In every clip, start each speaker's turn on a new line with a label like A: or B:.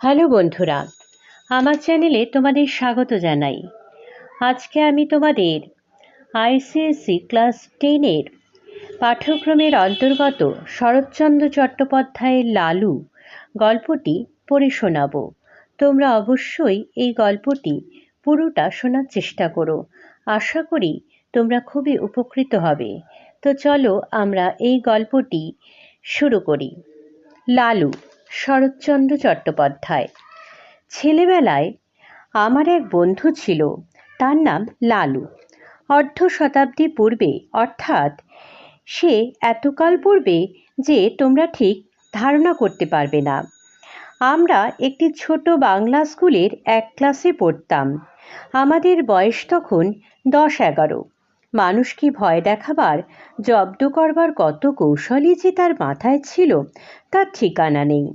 A: Hello বন্ধুরা, আমার চ্যানেলে তোমাদের স্বাগত জানাই। আজকে আমি তোমাদের আইসিএসসি ক্লাস টেনের পাঠ্যক্রমের অন্তর্গত শরৎচন্দ্র চট্টোপাধ্যায়ের লালু গল্পটি পড়ে শোনাব। তোমরা অবশ্যই এই গল্পটি পুরোটা শোনার চেষ্টা করো। আশা করি তোমরা খুবই উপকৃত হবে। তো চলো আমরা এই গল্পটি শুরু করি। লালু শরৎচন্দ্র চট্টোপাধ্যায়। ছেলেবেলায় আমার এক বন্ধু ছিল, তার নাম লালু। অর্ধ শতাব্দী পূর্বে, অর্থাৎ সে এতকাল পূর্বে যে তোমরা ঠিক ধারণা করতে পারবে না। আমরা একটি ছোট বাংলা স্কুলের এক ক্লাসে পড়তাম। আমাদের বয়স তখন দশ এগারো। মানুষকে ভয় দেখাবার? জব্দ করবার কত কৌশলই যে তার মাথায় ছিল, তার ঠিকানা নেই।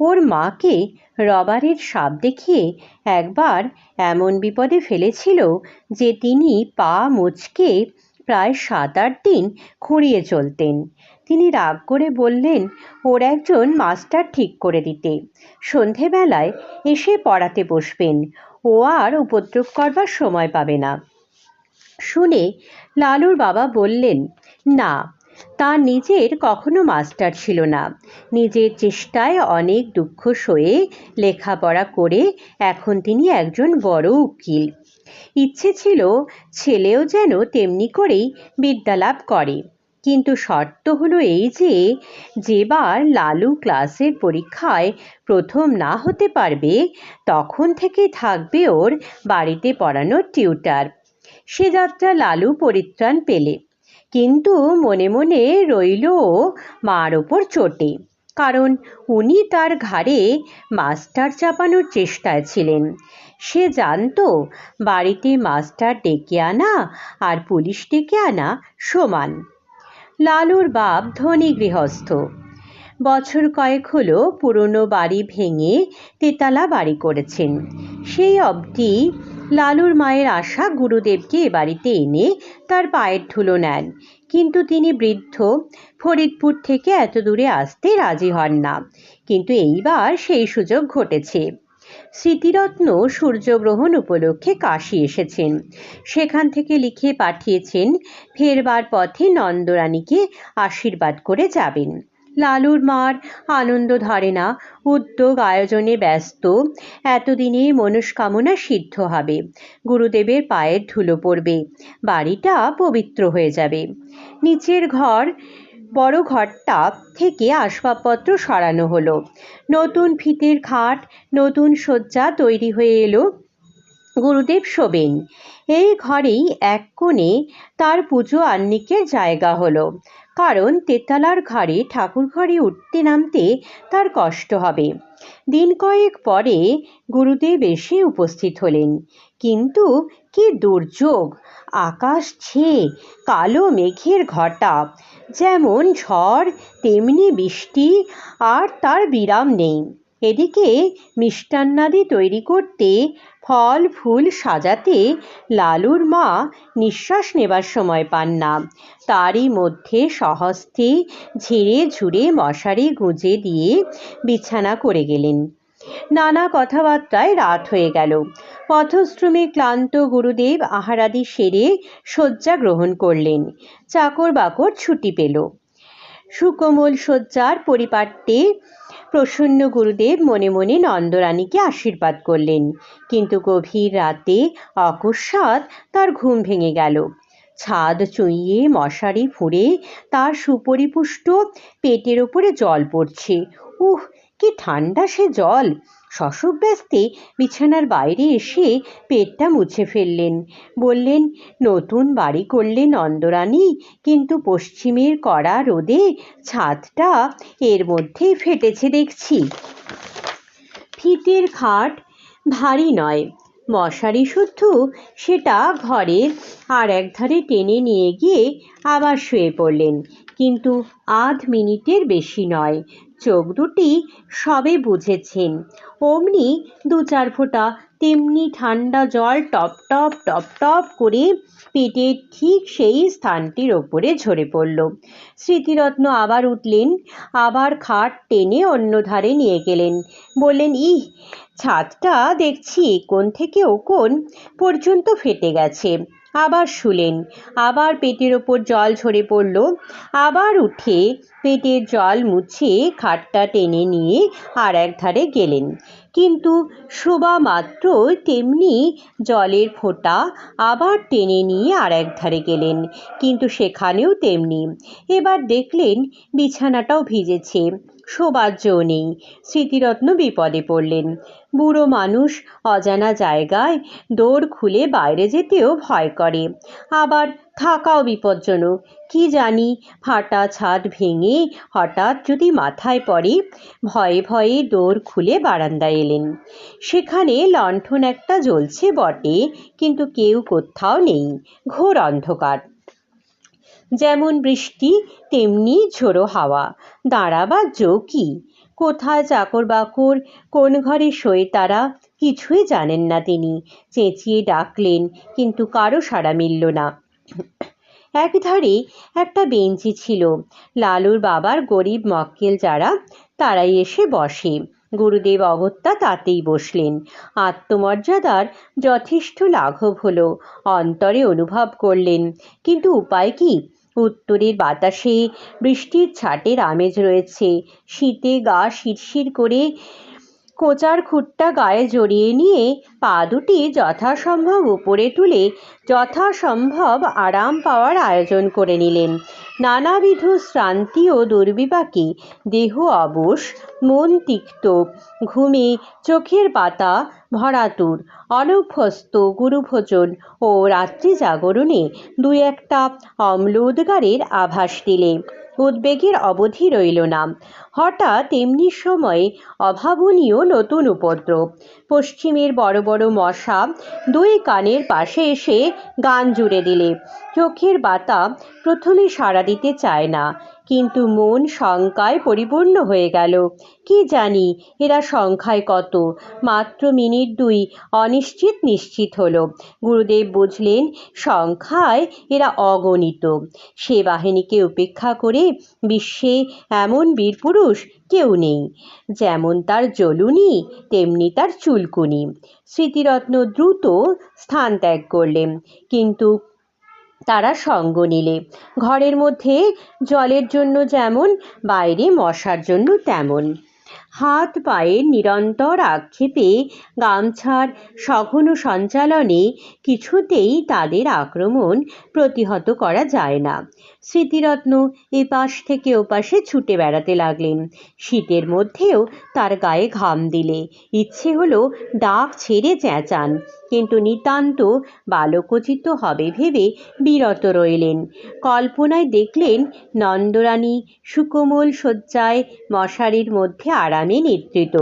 A: ওর মাকে রবারের সাপ দেখিয়ে একবার এমন বিপদে ফেলেছিল যে তিনি পা মুচকে প্রায় সাত আট দিন খুঁড়িয়ে চলতেন। তিনি রাগ করে বললেন, ওর একজন মাস্টার ঠিক করে দিতে। সন্ধেবেলায় এসে পড়াতে বসবেন। ও আর উপদ্রব করবার সময় পাবে না। শুনে লালুর বাবা বললেন, না তার নিজের কখনো মাস্টার ছিল না। নিজের চেষ্টায় অনেক দুঃখ সয়ে লেখাপড়া করে এখন তিনি একজন বড় উকিল। ইচ্ছে ছিল ছেলেও যেন তেমনি করেই বিদ্যালাভ করে। কিন্তু শর্ত হলো এই যে, যেবার লালু ক্লাসের পরীক্ষায় প্রথম না হতে পারবে, তখন থেকে থাকবে ওর বাড়িতে পড়ানোর টিউটার। সে যাত্রা লালু পরিত্রাণ পেলে। কিন্তু মনে মনে রইল মার ওপর চোটে। কারণ উনি তার ঘাড়ে মাস্টার চাপানোর চেষ্টায় ছিলেন। সে জানতো বাড়িতে মাস্টার ডেকে আনা আর পুলিশ ডেকে আনা সমান। লালুর বাপ ধনী গৃহস্থ। বছর কয়েক হলো পুরনো বাড়ি ভেঙে তেতালা বাড়ি করেছেন। সেই অবধি লালুর মায়ের আশা গুরুদেবকে এ বাড়িতে এনে তার পায়ের ধুলো নেন। কিন্তু তিনি বৃদ্ধ, ফরিদপুর থেকে এত দূরে আসতে রাজি হন না। কিন্তু এইবার সেই সুযোগ ঘটেছে। স্মৃতিরত্ন সূর্যগ্রহণ উপলক্ষে কাশি এসেছেন। সেখান থেকে লিখে পাঠিয়েছেন, ফেরবার পথে নন্দরানীকে আশীর্বাদ করে যাবেন। লালুর মার আনন্দ ধরে না। উদ্যোগ আয়োজনে ব্যস্ত। এতদিনে মনস্কামনা সিদ্ধ হবে। গুরুদেবের পায়ের ধুলো পড়বে। বাড়িটা পবিত্র হয়ে যাবে। নিচের ঘর, বড় ঘরটা থেকে আসবাবপত্র সরানো হলো। নতুন ফিতের খাট, নতুন শয্যা তৈরি হয়ে এলো। গুরুদেব শোবেন। এই ঘরেই এক কোণে তার পুজো আহ্নিকের জায়গা হলো। কারণ তেতালার ঘরে ঠাকুর ঘরে উঠতে নামতে তার কষ্ট হবে। দিন কয়েক পরে গুরুদেব এসে উপস্থিত হলেন। কিন্তু কি দুর্যোগ! আকাশ ছেয়ে কালো মেঘের ঘটা। যেমন ঝড়, তেমনি বৃষ্টি, আর তার বিরাম নেই। এদিকে মিষ্টান্নাদি তৈরি করতে ফল, ফুল সাজাতে লালুর মা নিঃশ্বাস নেবার সময় পান না। তারই মধ্যে সহস্তে ঝেড়ে ঝুড়ে মশারি গুঁজে দিয়ে বিছানা করে গেলেন। নানা কথাবার্তায় রাত হয়ে গেল। পথশ্রমে ক্লান্ত গুরুদেব আহারাদি সেরে শয্যা গ্রহণ করলেন। চাকর বাকর ছুটি পেল। সুকোমল শয্যার পরিপাট্যে প্রসন্ন গুরুদেব মনে মনে নন্দরানীকে আশীর্বাদ করলেন। কিন্তু গভীর রাতে অকস্মাৎ তার ঘুম ভেঙে গেল। ছাদ চুঁইয়ে মশারি ফুঁড়ে তার সুপরিপুষ্ট পেটের ওপরে জল পড়ছে। উহ, কি ঠান্ডা সে জল! শশব ব্যস্তে বিছানার বাইরে এসে পেটটা মুছে ফেললেন। বললেন, নতুন বাড়ি করলে নন্দরানী, কিন্তু পশ্চিমের কড়া রোদে ছাদটা এর মধ্যেই ফেটেছে দেখছি। ফিতের খাট ভারী নয়, মশারি শুদ্ধ, সেটা ঘরের আর এক ধারে টেনে নিয়ে গিয়ে আবার শুয়ে পড়লেন। কিন্তু আধ মিনিটের বেশি নয় চোখ দুটি সবে বুঝেছেন। অমনি দু চার ফোঁটা তেমনি ঠান্ডা জল টপ টপ টপ টপ করে পেটের ঠিক সেই স্থানটির ওপরে ঝরে পড়ল। স্মৃতিরত্ন আবার উঠলেন, আবার খাট টেনে অন্য ধারে নিয়ে গেলেন। বললেন, ইহ, ছাদটা দেখছি, কোন থেকে ও কোন পর্যন্ত ফেটে গেছে? আবার শুলেন। আবার পেটের ওপর জল ঝরে পড়ল। আবার উঠে পেটের জল মুছে খাটটা টেনে নিয়ে আর এক ধারে গেলেন। কিন্তু শোবা মাত্র তেমনি জলের ফোঁটা আবার টেনে নিয়ে আর এক ধারে গেলেন। কিন্তু সেখানেও তেমনি। এবার দেখলেন বিছানাটাও ভিজেছে। শোবার জো নেই। স্মৃতিরত্ন বিপদে পড়লেন। বুড়ো মানুষ অজানা জায়গায় দৌড় খুলে বাইরে যেতেও ভয় করে। আবার থাকাও বিপজ্জনক। কি জানি, ফাটা ছাদ ভেঙে হঠাৎ যদি মাথায় পড়ে, ভয়ে ভয়ে দৌড় খুলে বারান্দায় এলেন। সেখানে লণ্ঠন একটা জ্বলছে বটে, কিন্তু কেউ কোথাও নেই। ঘোর অন্ধকার। যেমন বৃষ্টি, তেমনি ঝোড়ো হাওয়া। দাঁড়াবার জো কি? কোথায় চাকর বাকর? কোন ঘরে শোয় তারা? কিছুই জানেন না তিনি। চেঁচিয়ে ডাকলেন, কিন্তু কারও সাড়া মিলল না। একধারে একটা বেঞ্চি ছিল। লালুর বাবার গরিব মক্কেল যারা, তারাই এসে বসে। গুরুদেব অগত্যা তাতেই বসলেন। আত্মমর্যাদার যথেষ্ট লাঘব হলো। অন্তরে অনুভব করলেন, কিন্তু উপায় কি? উত্তরের বাতাসে বৃষ্টির ছাটের আমেজ রয়েছে। শীতে গা শিরশির করে কোচার খুঁটটা গায়ে জড়িয়ে নিয়ে পা দুটি যথাসম্ভব উপরে তুলে যথাসম্ভব আরাম পাওয়ার আয়োজন করে নিলেন। নানাবিধ শ্রান্তি ও দুর্বিপাকে, দেহ অবশ, মন তিক্ত, ঘুমে চোখের পাতা ভরাতুর অনভ্যস্ত গুরুভোজন ও রাত্রি জাগরণে দুই একটা অম্ল উদ্গারের আভাস দিলে। উদ্বেগের অবধি রইল না। হঠাৎ এমনি সময়ে অভাবনীয় নতুন উপদ্রব। পশ্চিমের বড় বড় মশা দুই কানের পাশে এসে গান জুড়ে দিলে। চোখের বাতা প্রথমে সাড়া দিতে চায় না। কিন্তু মন শঙ্কায় পরিপূর্ণ হয়ে গেল। কি জানি, এরা সংখ্যায় কত? মাত্র মিনিট দুই অনিশ্চিত নিশ্চিত হলো। গুরুদেব বুঝলেন, সংখ্যায় এরা অগণিত। সে বাহিনীকে উপেক্ষা করে বিশ্বে এমন বীরপুরুষ কেউ নেই। যেমন তার জলুনি, তেমনি তার চুলকুনি। স্মৃতিরত্ন দ্রুত স্থান ত্যাগ করলেন। কিন্তু তারা সঙ্গ নিলে। ঘরের মধ্যে জলের জন্য যেমন বাইরে মশার জন্য তেমন। হাত পায়ের নিরন্তর আক্ষেপে গামছার সঘন সঞ্চালনে কিছুতেই তাদের আক্রমণ প্রতিহত করা যায় না। স্মৃতিরত্ন এপাশ থেকে ওপাশে ছুটে বেড়াতে লাগলেন। শীতের মধ্যেও তার গায়ে ঘাম দিলে। ইচ্ছে হলো ডাক ছেড়ে চেঁচান, কিন্তু নিতান্ত বালকোচিত হবে ভেবে বিরত রইলেন। কল্পনায় দেখলেন নন্দরানী সুকোমল শয্যায় মশারির মধ্যে আরামে নিদ্রিত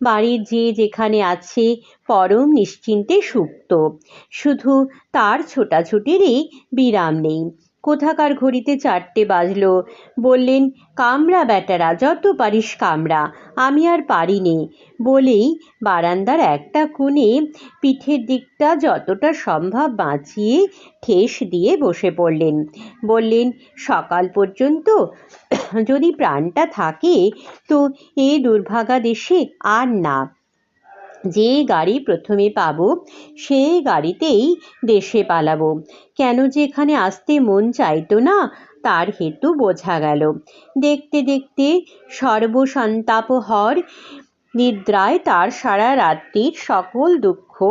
A: বাড়ির যে যেখানে আছে পরম নিশ্চিন্তে সুপ্ত। শুধু তার ছোটাছুটিরই বিরাম নেই। কোথাকার ঘড়িতে চারটে বাজলো। বললেন কামড়া বেটারা যত পারিস কামড়া আমি আর পারি নে। বলেই বারান্দার একটা কোণে পিঠের দিকটা যতটা সম্ভব বাঁচিয়ে ঠেস দিয়ে বসে পড়লেন। বললেন, সকাল পর্যন্ত যদি প্রাণটা থাকে, তো এ দুর্ভাগা দেশে আর না। যে গাড়ি প্রথমে পাব, সেই গাড়িতেই দেশে পালাবো। কেন যে এখানে আসতে মন চাইতো না, তার হেতু বোঝা গেল। দেখতে দেখতে সর্বসন্তাপহর নিদ্রায় তার সারা রাত্রির সকল দুঃখ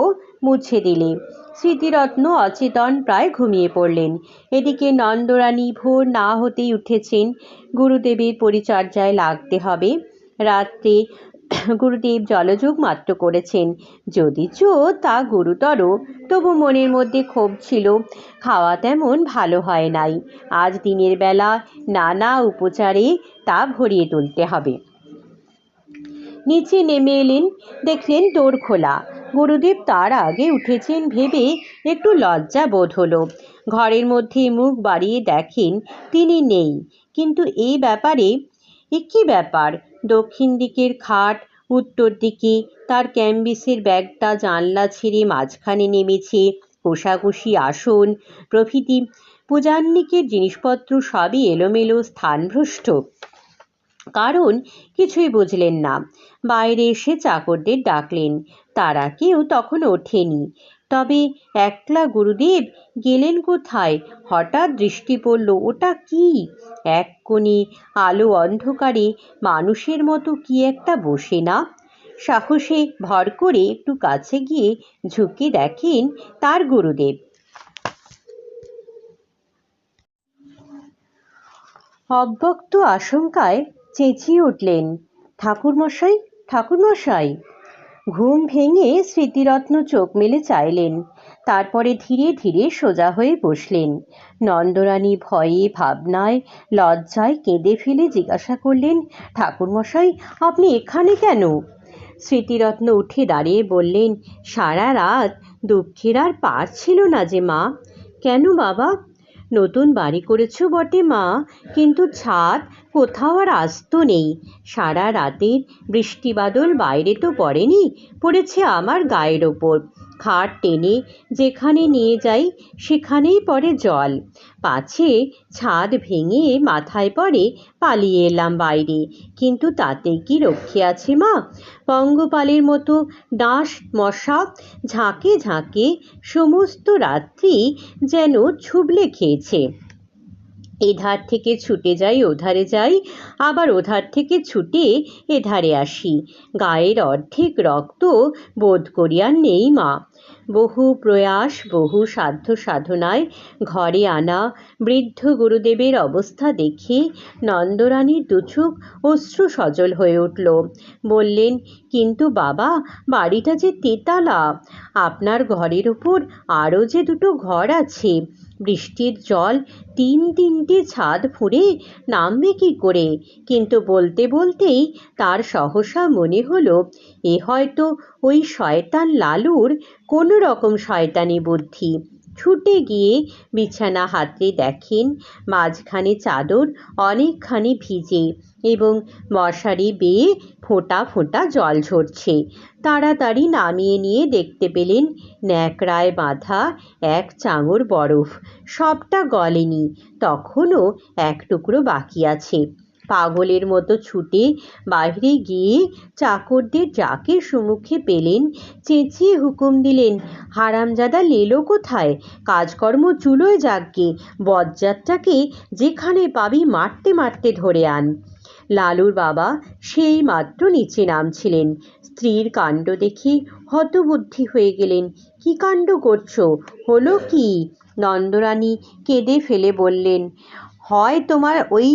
A: মুছে দিলে। স্মৃতিরত্ন অচেতন প্রায় ঘুমিয়ে পড়লেন। এদিকে নন্দরানী ভোর না হতেই উঠেছেন। গুরুদেবের পরিচর্যায় লাগতে হবে। রাত্রে গুরুদেব জলযোগ মাত্র করেছেন। যদি যদিচ তা গুরুতর, তবু মনের মধ্যে ক্ষোভ ছিল। খাওয়া তেমন ভালো হয় নাই। আজ দিনের বেলা নানা উপচারে তা ভরিয়ে তুলতে হবে। নিচে নেমে এলেন, দেখলেন দোর খোলা। গুরুদেব তার আগে উঠেছেন ভেবে একটু লজ্জা বোধ হলো। ঘরের মধ্যে মুখ বাড়িয়ে দেখেন তিনি নেই। কিন্তু এই ব্যাপারে এ কী ব্যাপার? দক্ষিণ দিকের খাট, উত্তর দিকে তার ক্যাম্বিসের ব্যাগটা জানলা ছেড়ে মাঝখানে নেমেছে। কোষাকুষি আসন, প্রভৃতি পূজান্নিকের জিনিসপত্র সবই এলোমেলো, স্থানভ্রষ্ট। কারণ কিছুই বুঝলেন না। বাইরে এসে চাকরদের ডাকলেন। তারা কেউ তখন ওঠেনি। তবে একলা গুরুদেব গেলেন কোথায়? হঠাৎ দৃষ্টি পড়ল, ওটা কি? এক কোণে আলো অন্ধকারে মানুষের মতো কি একটা বসে না? সাহসে ভর করে একটু কাছে গিয়ে ঝুঁকে দেখেন তার গুরুদেব। অব্যক্ত আশঙ্কায় চেঁচিয়ে উঠলেন, ঠাকুরমশাই ঠাকুরমশাই! ঘুম ভেঙে স্মৃতিরত্ন চোখ মেলে চাইলেন। তারপরে ধীরে ধীরে সোজা হয়ে বসলেন। নন্দরানী ভয়ে, ভাবনায়, লজ্জায় কেঁদে ফেলে জিজ্ঞাসা করলেন, ঠাকুরমশাই, আপনি এখানে কেন? স্মৃতিরত্ন উঠে দাঁড়িয়ে বললেন, সারা রাত দুঃখের আর পার ছিল না যে মা। কেন বাবা? নতুন বাড়ি করেছ বটে মা, কিন্তু ছাদ কোথাও আর আস্ত নেই। সারা রাতের বৃষ্টি বাদল বাইরে তো পড়েনি, পড়েছে আমার গায়ের ওপর। খাট টেনে যেখানে নিয়ে যাই, সেখানেই পড়ে জল। পাছে ছাদ ভেঙে মাথায় পড়ে পালিয়ে এলাম বাইরে। কিন্তু তাতে কি রক্ষে আছে মা? পঙ্গপালের মতো ডাঁশ মশা ঝাঁকে ঝাঁকে সমস্ত রাত্রি যেন ছুবলে খেয়েছে। এধার থেকে ছুটে যাই, ওধারে যাই, আবার ওধার থেকে ছুটে এধারে আসি। গায়ের অর্ধেক রক্ত বোধ করি আর নেই মা। বহু প্রয়াস, বহু সাধ্য সাধনায় ঘরে আনা, বৃদ্ধ গুরুদেবের অবস্থা দেখে নন্দরানীর দুচোখ অশ্রু সজল হয়ে উঠল। বললেন, কিন্তু বাবা, বাড়িটা যে তেতালা। আপনার ঘরের উপর আরও যে দুটো ঘর আছে। বৃষ্টির জল তিন তিনটে ছাদ ফুঁড়ে নামবে কি করে? কিন্তু বলতে বলতেই তার সহসা মনে হলো, এ হয়তো ওই শয়তান লালুর কোনো রকম শয়তানি বুদ্ধি। ছুটে গিয়ে বিছানা হাতড়ে দেখেন, মাঝখানে চাদর, অনেকখানি ভিজে এবং মশারি বেয়ে ফোঁটা ফোঁটা জল ঝরছে। তাড়াতাড়ি নামিয়ে নিয়ে দেখতে পেলেন ন্যাকড়ায় বাঁধা এক চাঙড় বরফ। সবটা গলেনি, তখনও এক টুকরো বাকি আছে। পাগলের মতো ছুটে বাইরে গিয়ে চাকরদের যাকে সম্মুখে পেলেন চেঁচিয়ে হুকুম দিলেন, হারামজাদা লেলো কোথায়? কাজকর্ম চুলোয় যাকগে, বজ্জাতটাকে যেখানে পাবি মারতে মারতে ধরে আন। লালুর বাবা সেই মাত্র নিচে নামছিলেন। স্ত্রীর কাণ্ড দেখে হতবুদ্ধি হয়ে গেলেন। কি কাণ্ড করছ? হলো কি? নন্দরানী কেঁদে ফেলে বললেন হয় তোমার ওই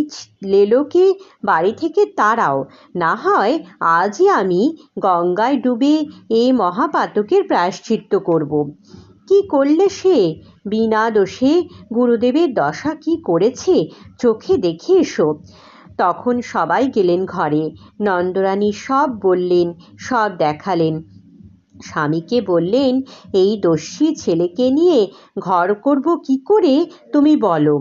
A: লেলোকে বাড়ি থেকে তাড়াও। না হয় আজই আমি গঙ্গায় ডুবে এই মহাপাতকের প্রায়শ্চিত্ত করব। কি করলে সে? বিনা দোষে গুরুদেবের দশা কি করেছে? চোখে দেখে এসো। তখন সবাই গেলেন ঘরে। নন্দরানী সব বললেন, সব দেখালেন। স্বামীকে বললেন, এই দস্যি ছেলেকে নিয়ে ঘর করব কি করে? তুমি বলো।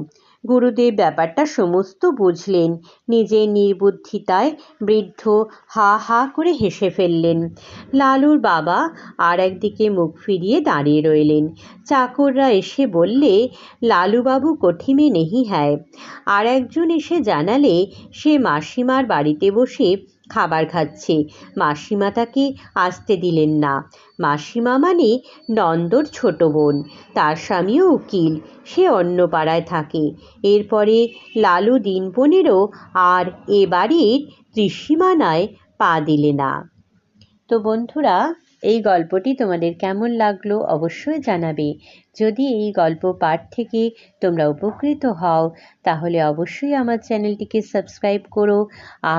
A: গুরুদেব ব্যাপারটা সমস্ত বুঝলেন। নিজের নির্বুদ্ধিতায় বৃদ্ধ হা হা করে হেসে ফেললেন। লালুর বাবা আর একদিকে মুখ ফিরিয়ে দাঁড়িয়ে রইলেন। চাকররা এসে বললে, লালুবাবু কঠিমে নেহি হ্যায়। আর একজন এসে জানালে, সে মাসিমার বাড়িতে বসে খাবার খাচ্ছে। মাসিমা তাকে আসতে দিলেন না? মাসিমা মানে নন্দর ছোট বোন। তার স্বামীও উকিল। সে অন্য পাড়ায় থাকে। এরপরে লালু দিন পনেরো আর এ বাড়ির ত্রিসীমানায় পা দিলে না। তো বন্ধুরা এই গল্পটি তোমাদের কেমন লাগল অবশ্যই জানাবে। যদি এই গল্প পাঠ থেকে তোমরা উপকৃত হও, তাহলে অবশ্যই আমার চ্যানেলটিকে সাবস্ক্রাইব করো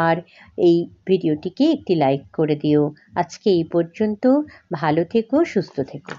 A: আর এই ভিডিওটিকে একটি লাইক করে দিও। আজকে এই পর্যন্ত ভালো থেকো, সুস্থ থেকো।